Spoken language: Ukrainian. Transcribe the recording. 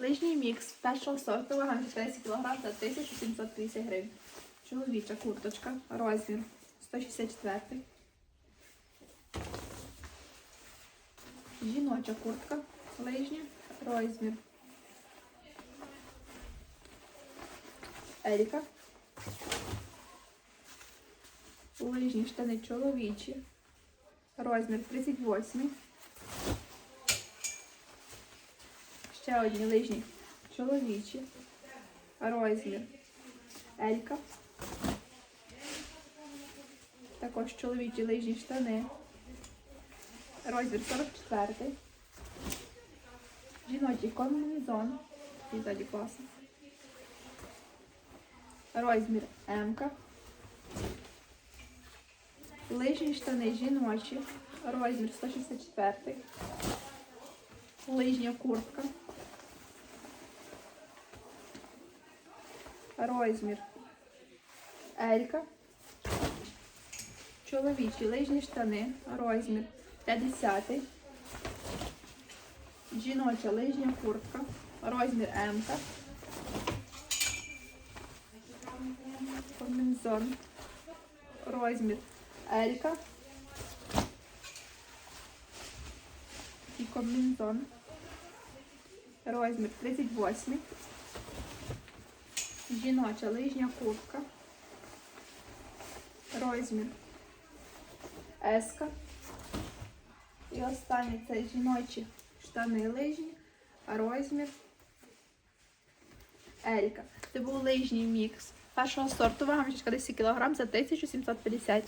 Лижній мікс першого сорту, вага 10 кг за 1750 гривень. Чоловіча курточка, розмір 164. Жіноча куртка, лижня, розмір. Еріка. Лижні штани чоловічі. Розмір 38. Ще одні лижні чоловічі. Розмір Елька. Також чоловічі лижні штани. Розмір 44. Жіночий комбінезон. І ззаді класно. Розмір М. Лижні штани жіночі. Розмір 164. Лижня куртка. Розмір Елька. Чоловічі лижні штани. Розмір 50. Жіноча лижня куртка. Розмір М. Комбінзон. Розмір Елька. Комбінзон. Розмір 38. Жіноча лижня куртка. Розмір Еска. І останнє це жіночі штани лижні. Розмір Елька. Це був лижній мікс. Першого сорту вага мішечка 10 кг за 1750.